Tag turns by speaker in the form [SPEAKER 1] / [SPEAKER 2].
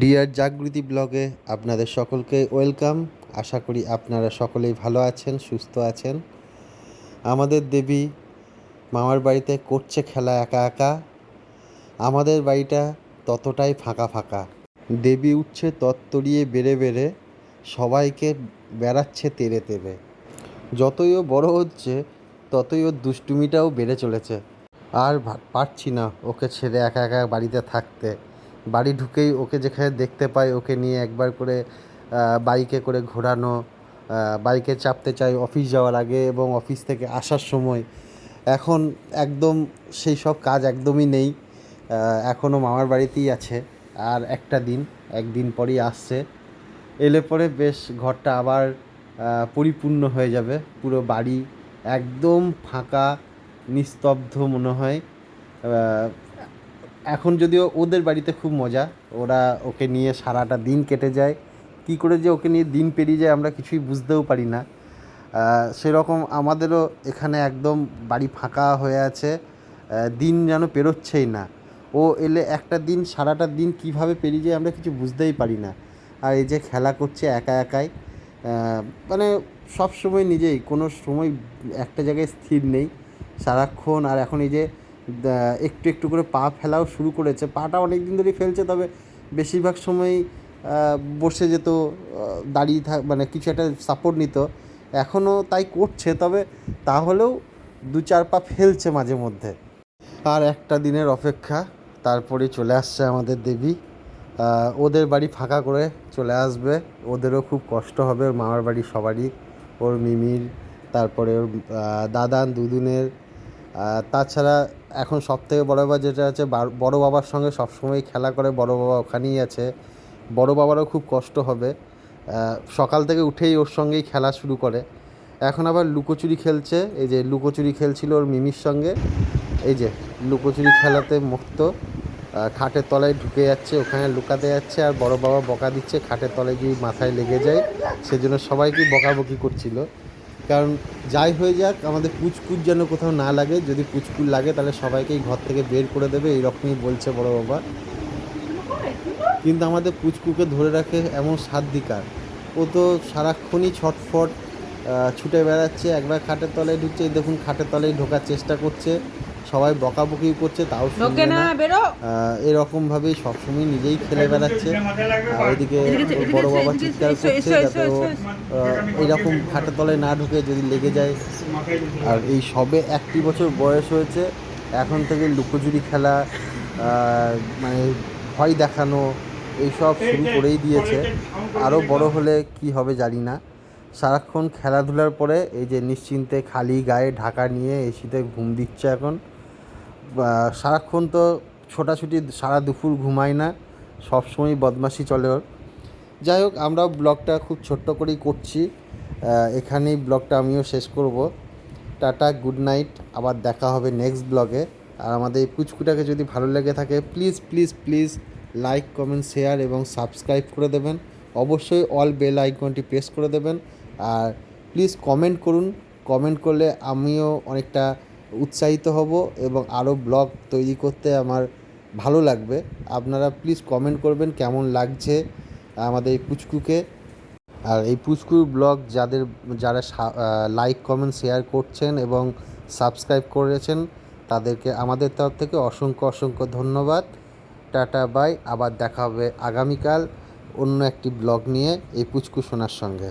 [SPEAKER 1] Deer Jagriti ব্লগে আপনাদের সকলকে ওয়েলকাম আশা করি আপনারা সকলেই ভালো আছেন, সুস্থ আছেন। আমাদের দেবী মামার বাড়িতে করছে খেলা একা একা। আমাদের বাড়িটা ততটাই ফাঁকা ফাঁকা। দেবী উঠছে তত্তরিয়ে বেড়ে বেড়ে, সবাইকে বেড়াচ্ছে তেড়ে তেড়ে যতই ও বড় হচ্ছে, ততই ওর দুষ্টুমিটাও বেড়ে চলেছে। আর পারছি না ওকে ছেড়ে একা একা বাড়িতে থাকতে। বাড়ি ঢুকেই ওকে যেখানে দেখতে পাই, ওকে নিয়ে একবার করে বাইকে করে ঘোরানো বাইকে চাপতে চাই, অফিস যাওয়ার আগে এবং অফিস থেকে আসার সময়। এখন একদম সেই সব কাজ একদমই নেই এখনও মামার বাড়িতেই আছে, আর একটা দিন, একদিন পরেই আসছে। এলে পরে বেশ ঘরটা আবার পরিপূর্ণ হয়ে যাবে, পুরো বাড়ি একদম ফাঁকা, নিস্তব্ধ মনে হয়। এখন যদিও ওদের বাড়িতে খুব মজা, ওরা ওকে নিয়ে সারাটা দিন কেটে যায়। কী করে যে ওকে নিয়ে দিন পেরিয়ে যায় আমরা কিছুই বুঝতেও পারি না। সেরকম আমাদেরও এখানে একদম বাড়ি ফাঁকা হয়ে আছে। দিন যেন পেরোচ্ছেই না। ও এলে একটা দিন, সারাটা দিন কীভাবে পেরিয়ে যায় আমরা কিছু বুঝতেই পারি না। আর এই যে খেলা করছে একা একাই মানে সব সময় নিজেই, কোনো সময় একটা জায়গায় স্থির নেই। সারাক্ষণ আর এখন এই যে একটু একটু করে পা ফেলাও শুরু করেছে। পাটা অনেক দিন ধরেই ফেলছে, তবে বেশিরভাগ সময়ই বসে যেত দাঁড়িয়ে থাক মানে কিছু একটা সাপোর্ট নিত। এখনও তাই করছে, তবে তাহলেও দু চার পা ফেলছে মাঝে মধ্যে। আর একটা দিনের অপেক্ষা, তারপরে চলে আসছে আমাদের দেবী। ওদের বাড়ি ফাঁকা করে চলে আসবে। ওদেরও খুব কষ্ট হবে, ওর মামার বাড়ি সবারই, ওর মিমির, তারপরে ওর দাদান দুদুনের। তাছাড়া এখন সব থেকে বড় ব্যাপার যেটা আছে বড় বাবার সঙ্গে সবসময় খেলা করে, বড় বাবা ওখানেই আছে। বড় বাবারও খুব কষ্ট হবে। সকাল থেকে উঠেই ওর সঙ্গেই খেলা শুরু করে। এখন আবার লুকোচুরি খেলছে। এই যে লুকোচুরি খেলছিল ওর মিমির সঙ্গে। এই যে লুকোচুরি খেলাতে মুক্ত। খাটের তলায় ঢুকে যাচ্ছে, ওখানে লুকাতে যাচ্ছে আর বড় বাবা বকা দিচ্ছে, খাটের তলায় গিয়ে মাথায় লেগে যায়, সেজন্য সবাইকেই বকাবকি করছিল। কারণ যাই হয়ে যাক, আমাদের পুচকুচ যেন কোথাও না লাগে, যদি পুচকুচ লাগে তাহলে সবাইকেই ঘর থেকে বের করে দেবে এইরকমই বলছে বড় বাবা। কিন্তু আমাদের পুচকুকে ধরে রাখে এমন সাধ্যিকার। ও তো সারাক্ষণই ছটফট ছুটে বেড়াচ্ছে, একবার খাটের তলায় ঢুকছে দেখুন খাটের তলায় ঢোকার চেষ্টা করছে। সবাই বকাবকি করছে তাও শুনবে
[SPEAKER 2] না। বেরো।
[SPEAKER 1] আহ, সবসময় নিজেই খেলে বেড়াচ্ছে। আর ওইদিকে বড় বাবা চিৎকার করছে যাতে ও। আহ, খাটের তলায় না ঢুকে যদি লেগে যায়। আর এই সবে একটি বছর বয়স হয়েছে এখন থেকে লুকোচুরি খেলা মানে ভয় দেখানো এইসব শুরু করেই দিয়েছে। আরও বড় হলে কি হবে জানি না। সারাক্ষণ খেলাধুলার পরে এই যে নিশ্চিন্তে খালি গায়ে ঢাকা নিয়ে এসিতে ঘুম দিচ্ছে এখন। সারাক্ষণ তো ছোটাছুটি সারা দুপুর ঘুমায় না সবসময় বদমাশি চলে ওর। যাই হোক আমরা ব্লগটা খুব ছোট্ট করেই করছি। এখানেই ব্লগটা আমিও শেষ করব। টাটা, গুড নাইট, আবার দেখা হবে নেক্সট ব্লগে। আর আমাদের এই পুচকুটাকে যদি ভালো লেগে থাকে, please please please like, comment, share এবং সাবস্ক্রাইব করে দেবেন। অবশ্যই অল বেল আইকনটি প্রেস করে দেবেন। আর প্লিজ কমেন্ট করুন। কমেন্ট করলে আমিও অনেকটা উৎসাহিত হব এবং আরও ব্লগ তৈরি করতে আমার ভালো লাগবে। আপনারা প্লিজ কমেন্ট করবেন কেমন লাগছে আমাদের এই পুচকুকে। আর এই পুচকুর ব্লগ যাদের, যারা লাইক কমেন্ট শেয়ার করছেন এবং সাবস্ক্রাইব করেছেন, তাদেরকে আমাদের তরফ থেকে অসংখ্য অসংখ্য ধন্যবাদ। টাটা বাই আবার দেখা হবে আগামীকাল অন্য একটি ব্লগ নিয়ে এই পুচকু শোনার সঙ্গে।